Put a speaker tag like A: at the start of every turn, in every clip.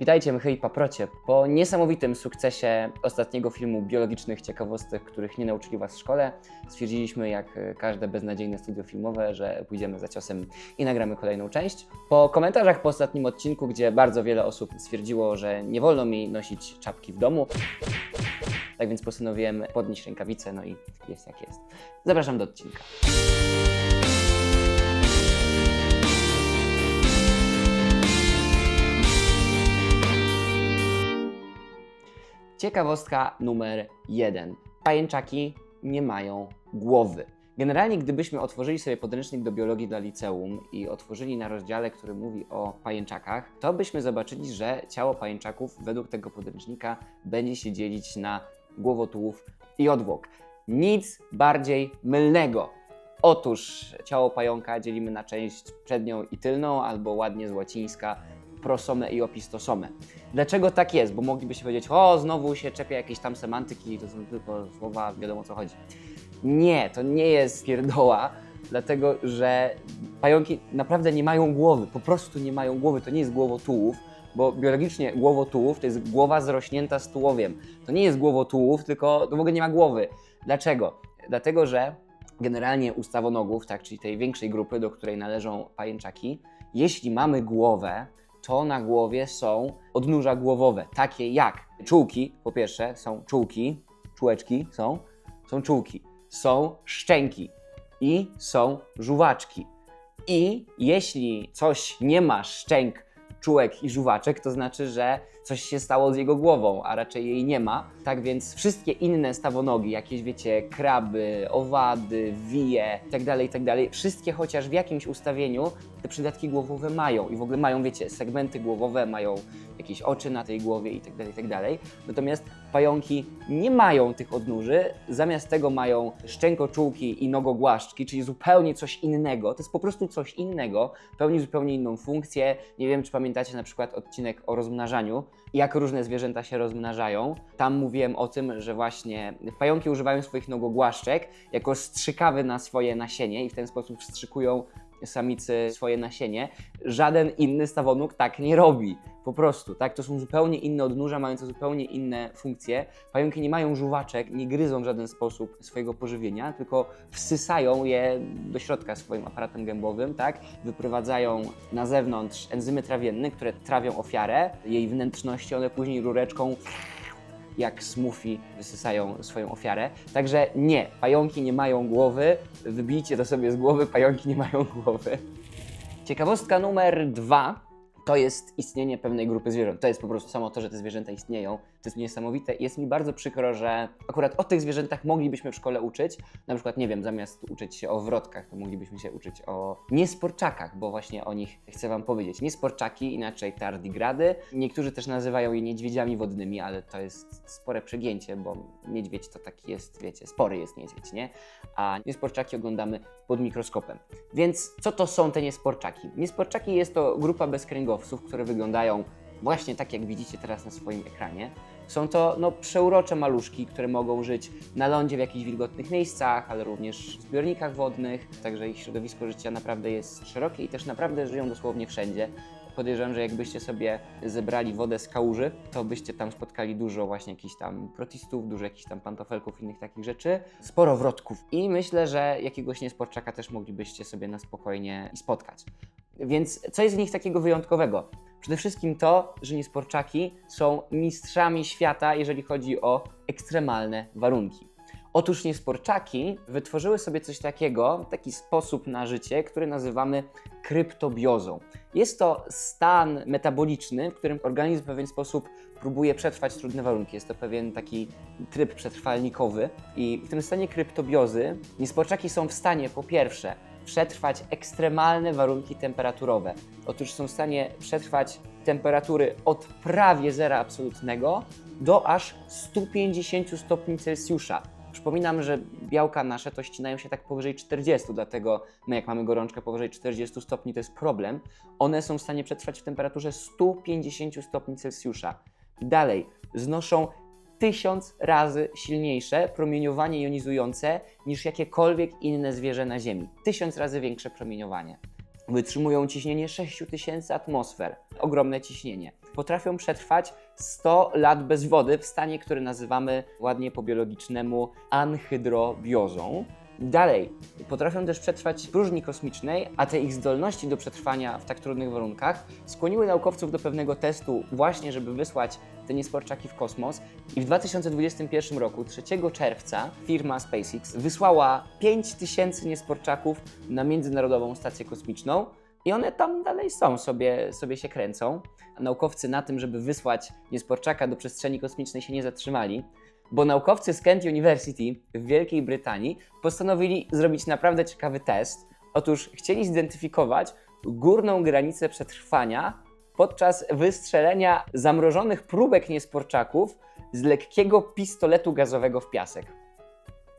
A: Witajcie, Mychy i Paprocie. Po niesamowitym sukcesie ostatniego filmu biologicznych ciekawostek, których nie nauczyli Was w szkole, stwierdziliśmy, jak e, każde beznadziejne studio filmowe, że pójdziemy za ciosem i nagramy kolejną część. Po komentarzach po ostatnim odcinku, gdzie bardzo wiele osób stwierdziło, że nie wolno mi nosić czapki w domu, tak więc postanowiłem podnieść rękawice, no i jest jak jest. Zapraszam do odcinka. Ciekawostka numer jeden. Pajęczaki nie mają głowy. Generalnie, gdybyśmy otworzyli sobie podręcznik do biologii dla liceum i otworzyli na rozdziale, który mówi o pajęczakach, to byśmy zobaczyli, że ciało pajęczaków według tego podręcznika będzie się dzielić na głowotułów i odwłok. Nic bardziej mylnego. Otóż ciało pająka dzielimy na część przednią i tylną, albo ładnie z łacińska prosomę i opistosomę. Dlaczego tak jest? Bo moglibyście powiedzieć, o, znowu się czepia jakieś tam semantyki, to są tylko słowa, wiadomo o co chodzi. Nie, to nie jest pierdoła, dlatego że pająki naprawdę nie mają głowy, po prostu nie mają głowy, to nie jest głowotułów, bo biologicznie głowotułów to jest głowa zrośnięta z tułowiem. To nie jest głowotułów, tylko to w ogóle nie ma głowy. Dlaczego? Dlatego, że generalnie u stawonogów, tak, czyli tej większej grupy, do której należą pajęczaki, jeśli mamy głowę, to na głowie są odnóża głowowe, takie jak czułki, po pierwsze są czułki, czułeczki są, są czułki, są szczęki i są żuwaczki. I jeśli coś nie ma szczęk, czułek i żuwaczek, to znaczy, że coś się stało z jego głową, a raczej jej nie ma. Tak więc wszystkie inne stawonogi, jakieś wiecie, kraby, owady, wije itd., itd., wszystkie chociaż w jakimś ustawieniu te przydatki głowowe mają i w ogóle mają, wiecie, segmenty głowowe, mają jakieś oczy na tej głowie itd., itd. Natomiast pająki nie mają tych odnóży, zamiast tego mają szczękoczułki i nogogłaszczki, czyli zupełnie coś innego. To jest po prostu coś innego, pełni zupełnie inną funkcję. Nie wiem, czy pamiętacie na przykład odcinek o rozmnażaniu, jak różne zwierzęta się rozmnażają. Tam mówiłem o tym, że właśnie pająki używają swoich nogogłaszczek jako strzykawy na swoje nasienie i w ten sposób wstrzykują samicy swoje nasienie. Żaden inny stawonóg tak nie robi. Po prostu, tak? To są zupełnie inne odnóża, mające zupełnie inne funkcje. Pająki nie mają żuwaczek, nie gryzą w żaden sposób swojego pożywienia, tylko wsysają je do środka swoim aparatem gębowym, tak? Wyprowadzają na zewnątrz enzymy trawienne, które trawią ofiarę, jej wnętrzności, one później rureczką jak smoothie wysysają swoją ofiarę. Także nie, pająki nie mają głowy. Wybijcie to sobie z głowy, pająki nie mają głowy. Ciekawostka numer dwa to jest istnienie pewnej grupy zwierząt. To jest po prostu samo to, że te zwierzęta istnieją. To jest niesamowite jest mi bardzo przykro, że akurat o tych zwierzętach moglibyśmy w szkole uczyć. Na przykład, nie wiem, zamiast uczyć się o wrotkach, to moglibyśmy się uczyć o niesporczakach, bo właśnie o nich chcę Wam powiedzieć. Niesporczaki, inaczej tardigrady. Niektórzy też nazywają je niedźwiedziami wodnymi, ale to jest spore przegięcie, bo niedźwiedź to taki jest, wiecie, spory jest niedźwiedź, nie? A niesporczaki oglądamy pod mikroskopem. Więc co to są te niesporczaki? Niesporczaki jest to grupa bezkręgowców, które wyglądają właśnie tak, jak widzicie teraz na swoim ekranie. Są to no, przeurocze maluszki, które mogą żyć na lądzie w jakichś wilgotnych miejscach, ale również w zbiornikach wodnych, także ich środowisko życia naprawdę jest szerokie i też naprawdę żyją dosłownie wszędzie. Podejrzewam, że jakbyście sobie zebrali wodę z kałuży, to byście tam spotkali dużo właśnie jakichś tam protistów, dużo jakichś tam pantofelków, innych takich rzeczy, sporo wrotków. I myślę, że jakiegoś niesporczaka też moglibyście sobie na spokojnie spotkać. Więc co jest w nich takiego wyjątkowego? Przede wszystkim to, że niesporczaki są mistrzami świata, jeżeli chodzi o ekstremalne warunki. Otóż niesporczaki wytworzyły sobie coś takiego, taki sposób na życie, który nazywamy kryptobiozą. Jest to stan metaboliczny, w którym organizm w pewien sposób próbuje przetrwać trudne warunki. Jest to pewien taki tryb przetrwalnikowy i w tym stanie kryptobiozy niesporczaki są w stanie po pierwsze przetrwać ekstremalne warunki temperaturowe. Otóż są w stanie przetrwać temperatury od prawie zera absolutnego do aż 150 stopni Celsjusza. Przypominam, że białka nasze to ścinają się tak powyżej 40, dlatego my jak mamy gorączkę powyżej 40 stopni to jest problem. One są w stanie przetrwać w temperaturze 150 stopni Celsjusza. Dalej, znoszą tysiąc razy silniejsze promieniowanie jonizujące niż jakiekolwiek inne zwierzę na Ziemi. Tysiąc razy większe promieniowanie. Wytrzymują ciśnienie 6000 atmosfer. Ogromne ciśnienie. potrafią przetrwać 100 lat bez wody w stanie, który nazywamy ładnie po biologicznemu anhydrobiozą. Dalej, potrafią też przetrwać w próżni kosmicznej, a te ich zdolności do przetrwania w tak trudnych warunkach skłoniły naukowców do pewnego testu, właśnie żeby wysłać te niesporczaki w kosmos. I w 2021 roku, 3 czerwca, firma SpaceX wysłała 5000 niesporczaków na Międzynarodową Stację Kosmiczną. I one tam dalej są, sobie, sobie się kręcą. Naukowcy na tym, żeby wysłać niesporczaka do przestrzeni kosmicznej się nie zatrzymali, bo naukowcy z Kent University w Wielkiej Brytanii postanowili zrobić naprawdę ciekawy test. Otóż chcieli zidentyfikować górną granicę przetrwania podczas wystrzelenia zamrożonych próbek niesporczaków z lekkiego pistoletu gazowego w piasek.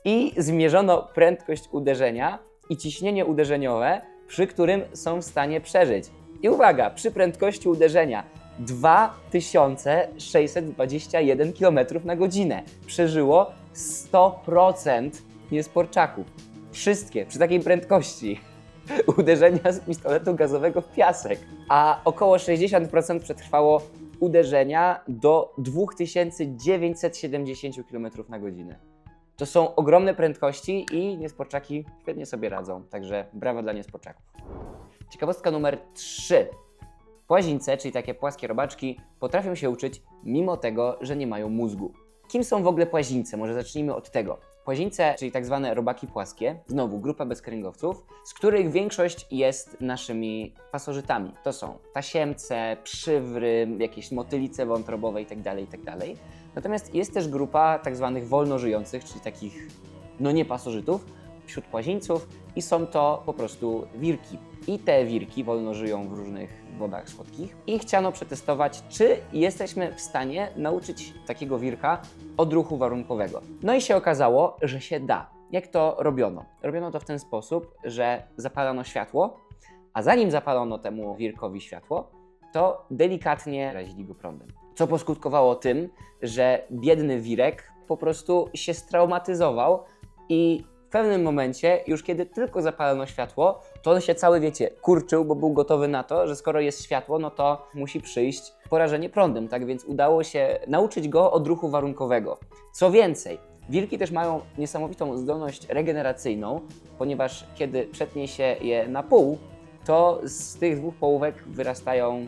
A: I zmierzono prędkość uderzenia i ciśnienie uderzeniowe, przy którym są w stanie przeżyć. I uwaga, przy prędkości uderzenia 2621 km na godzinę przeżyło 100% niesporczaków. Wszystkie przy takiej prędkości uderzenia z pistoletu gazowego w piasek, a około 60% przetrwało uderzenia do 2970 km na godzinę. To są ogromne prędkości i niesporczaki świetnie sobie radzą, także brawa dla niesporczaków. Ciekawostka numer 3. Płazińce, czyli takie płaskie robaczki, potrafią się uczyć mimo tego, że nie mają mózgu. Kim są w ogóle płazińce? Może zacznijmy od tego. Płazińce, czyli tak zwane robaki płaskie, znowu grupa bezkręgowców, z których większość jest naszymi pasożytami. To są tasiemce, przywry, jakieś motylice wątrobowe itd., itd. Natomiast jest też grupa tak zwanych wolno żyjących, czyli takich no nie pasożytów, wśród płazińców i są to po prostu wirki. I te wirki wolno żyją w różnych wodach słodkich i chciano przetestować, czy jesteśmy w stanie nauczyć takiego wirka odruchu warunkowego. No i się okazało, że się da. Jak to robiono? Robiono to w ten sposób, że zapalano światło, a zanim zapalono temu wirkowi światło, to delikatnie razili go prądem. Co poskutkowało tym, że biedny wirek po prostu się straumatyzował i w pewnym momencie, już kiedy tylko zapalono światło, to on się cały, wiecie, kurczył, bo był gotowy na to, że skoro jest światło, no to musi przyjść porażenie prądem, tak więc udało się nauczyć go odruchu warunkowego. Co więcej, wilki też mają niesamowitą zdolność regeneracyjną, ponieważ kiedy przetnie się je na pół, to z tych dwóch połówek wyrastają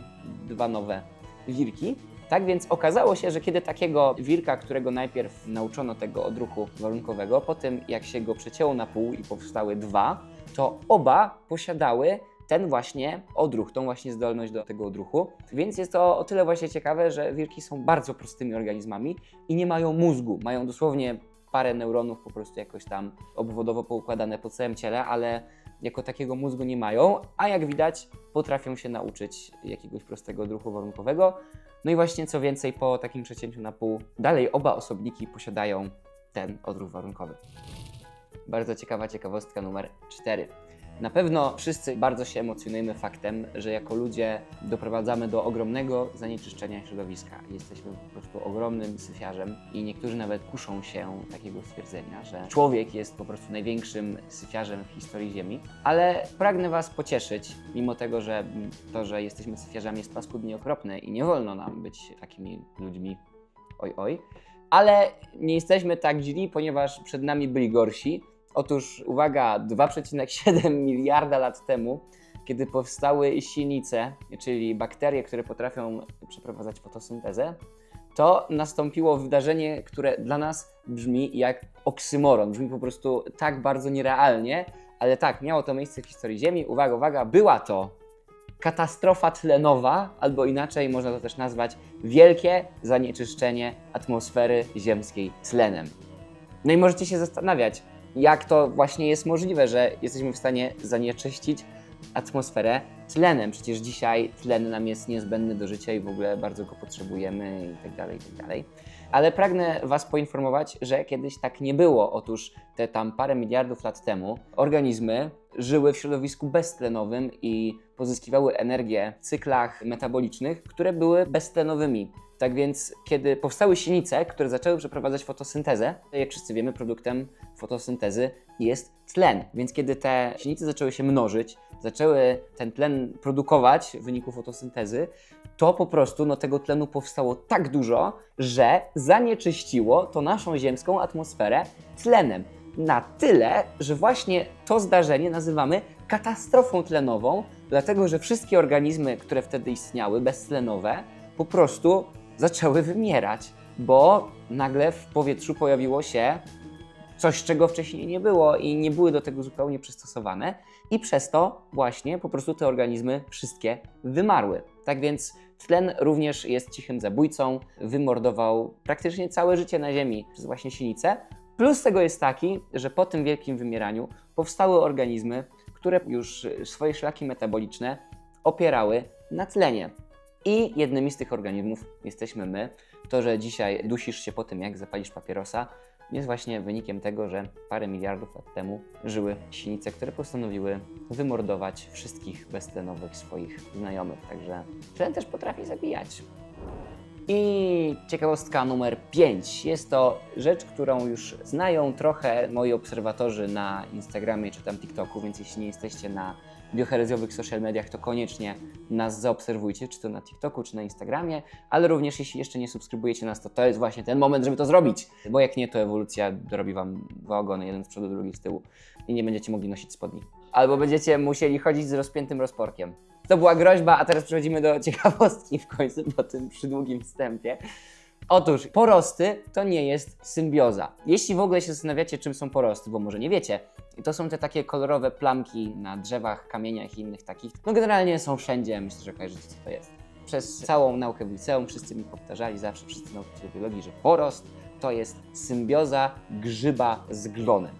A: dwa nowe wilki. Tak więc okazało się, że kiedy takiego wilka, którego najpierw nauczono tego odruchu warunkowego, po tym jak się go przecięło na pół i powstały dwa, to oba posiadały ten właśnie odruch, tą właśnie zdolność do tego odruchu. Więc jest to o tyle właśnie ciekawe, że wilki są bardzo prostymi organizmami i nie mają mózgu. Mają dosłownie parę neuronów po prostu jakoś tam obwodowo poukładane po całym ciele, ale jako takiego mózgu nie mają, a jak widać potrafią się nauczyć jakiegoś prostego odruchu warunkowego. No i właśnie co więcej, po takim przecięciu na pół, dalej oba osobniki posiadają ten odruch warunkowy. Bardzo ciekawa ciekawostka numer 4. Na pewno wszyscy bardzo się emocjonujemy faktem, że jako ludzie doprowadzamy do ogromnego zanieczyszczenia środowiska. Jesteśmy po prostu ogromnym syfiarzem i niektórzy nawet kuszą się takiego stwierdzenia, że człowiek jest po prostu największym syfiarzem w historii Ziemi. Ale pragnę Was pocieszyć, mimo tego, że to, że jesteśmy syfiarzami jest paskudnie okropne i nie wolno nam być takimi ludźmi. Oj, oj. Ale nie jesteśmy tak źli, ponieważ przed nami byli gorsi. Otóż uwaga, 2,7 miliarda lat temu, kiedy powstały sinice, czyli bakterie, które potrafią przeprowadzać fotosyntezę, to nastąpiło wydarzenie, które dla nas brzmi jak oksymoron. Brzmi po prostu tak bardzo nierealnie, ale tak, miało to miejsce w historii Ziemi. Uwaga, uwaga, była to katastrofa tlenowa, albo inaczej można to też nazwać wielkie zanieczyszczenie atmosfery ziemskiej tlenem. No i możecie się zastanawiać, jak to właśnie jest możliwe, że jesteśmy w stanie zanieczyścić atmosferę tlenem. Przecież dzisiaj tlen nam jest niezbędny do życia i w ogóle bardzo go potrzebujemy i tak dalej, i tak dalej. Ale pragnę Was poinformować, że kiedyś tak nie było. Otóż te tam parę miliardów lat temu organizmy żyły w środowisku beztlenowym i pozyskiwały energię w cyklach metabolicznych, które były beztlenowymi. Tak więc, kiedy powstały sinice, które zaczęły przeprowadzać fotosyntezę, jak wszyscy wiemy, produktem fotosyntezy jest tlen. Więc kiedy te sinice zaczęły się mnożyć, zaczęły ten tlen produkować w wyniku fotosyntezy, to po prostu no, tego tlenu powstało tak dużo, że zanieczyściło to naszą ziemską atmosferę tlenem. Na tyle, że właśnie to zdarzenie nazywamy katastrofą tlenową, dlatego że wszystkie organizmy, które wtedy istniały, beztlenowe, po prostu zaczęły wymierać, bo nagle w powietrzu pojawiło się coś, czego wcześniej nie było i nie były do tego zupełnie przystosowane, i przez to właśnie po prostu te organizmy wszystkie wymarły. Tak więc tlen również jest cichym zabójcą, wymordował praktycznie całe życie na Ziemi przez właśnie sinicę. Plus tego jest taki, że po tym wielkim wymieraniu powstały organizmy, które już swoje szlaki metaboliczne opierały na tlenie. I jednymi z tych organizmów jesteśmy my. To, że dzisiaj dusisz się po tym, jak zapalisz papierosa, jest właśnie wynikiem tego, że parę miliardów lat temu żyły sinice, które postanowiły wymordować wszystkich beztlenowych swoich znajomych. Także tlen też potrafi zabijać. I ciekawostka numer 5. Jest to rzecz, którą już znają trochę moi obserwatorzy na Instagramie czy tam TikToku, więc jeśli nie jesteście na bioherezjowych social mediach, to koniecznie nas zaobserwujcie, czy to na TikToku, czy na Instagramie, ale również jeśli jeszcze nie subskrybujecie nas, to to jest właśnie ten moment, żeby to zrobić, bo jak nie, to ewolucja dorobi wam dwa ogony, jeden z przodu, drugi z tyłu i nie będziecie mogli nosić spodni. Albo będziecie musieli chodzić z rozpiętym rozporkiem. To była groźba, a teraz przechodzimy do ciekawostki w końcu po tym przydługim wstępie. Otóż porosty to nie jest symbioza. Jeśli w ogóle się zastanawiacie, czym są porosty, bo może nie wiecie, to są te takie kolorowe plamki na drzewach, kamieniach i innych takich. No generalnie są wszędzie, myślę, że kojarzycie, co to jest. Przez całą naukę w liceum wszyscy mi powtarzali, zawsze wszyscy nauczyciele biologii, że porost to jest symbioza grzyba z glonem.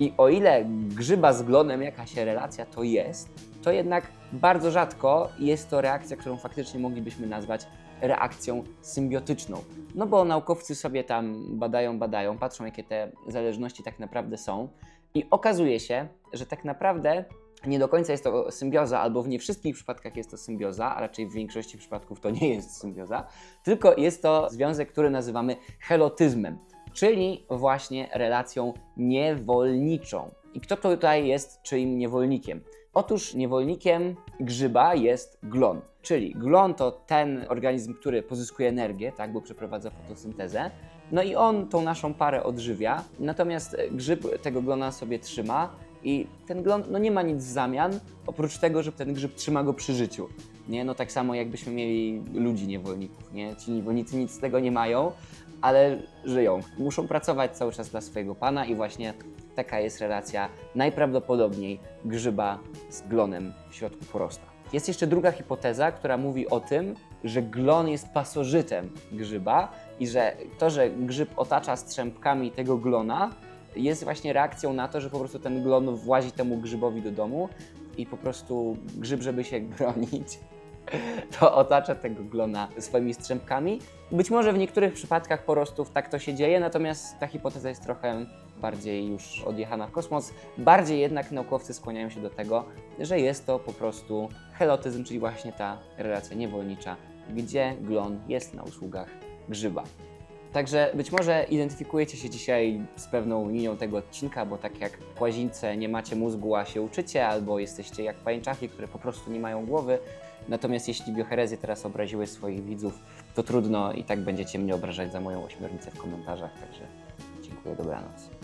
A: I o ile grzyba z glonem jakaś relacja to jest, to jednak bardzo rzadko jest to reakcja, którą faktycznie moglibyśmy nazwać reakcją symbiotyczną. No bo naukowcy sobie tam badają, badają, patrzą jakie te zależności tak naprawdę są i okazuje się, że tak naprawdę nie do końca jest to symbioza, albo w nie wszystkich przypadkach jest to symbioza, a raczej w większości przypadków to nie jest symbioza, tylko jest to związek, który nazywamy helotyzmem, czyli właśnie relacją niewolniczą. I kto tutaj jest czyim niewolnikiem? Otóż niewolnikiem grzyba jest glon. Czyli glon to ten organizm, który pozyskuje energię, tak, bo przeprowadza fotosyntezę. No i on tą naszą parę odżywia, natomiast grzyb tego glona sobie trzyma i ten glon no nie ma nic w zamian, oprócz tego, że ten grzyb trzyma go przy życiu. Nie? No tak samo jakbyśmy mieli ludzi niewolników, nie? Ci niewolnicy nic z tego nie mają, ale żyją. Muszą pracować cały czas dla swojego pana i właśnie taka jest relacja najprawdopodobniej grzyba z glonem w środku porosta. Jest jeszcze druga hipoteza, która mówi o tym, że glon jest pasożytem grzyba i że to, że grzyb otacza strzępkami tego glona, jest właśnie reakcją na to, że po prostu ten glon włazi temu grzybowi do domu i po prostu grzyb, żeby się bronić, to otacza tego glona swoimi strzępkami. Być może w niektórych przypadkach porostów tak to się dzieje, natomiast ta hipoteza jest trochę bardziej już odjechana w kosmos. Bardziej jednak naukowcy skłaniają się do tego, że jest to po prostu helotyzm, czyli właśnie ta relacja niewolnicza, gdzie glon jest na usługach grzyba. Także być może identyfikujecie się dzisiaj z pewną linią tego odcinka, bo tak jak w łazience nie macie mózgu, a się uczycie, albo jesteście jak pajęczaki, które po prostu nie mają głowy. Natomiast jeśli bioherezje teraz obraziły swoich widzów, to trudno i tak będziecie mnie obrażać za moją ośmiornicę w komentarzach. Także dziękuję, dobranoc.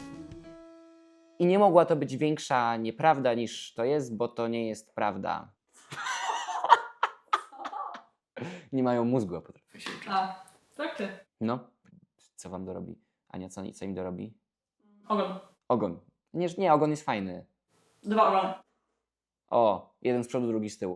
A: I nie mogła to być większa nieprawda niż to jest, bo to nie jest prawda. nie mają mózgu, a potrafią się uczyć.
B: A, tak ty.
A: No, co wam dorobi? Ania, co, co im dorobi?
B: Ogon.
A: Ogon. Nie, nie, ogon jest fajny.
B: Dwa ogony.
A: O, jeden z przodu, drugi z tyłu.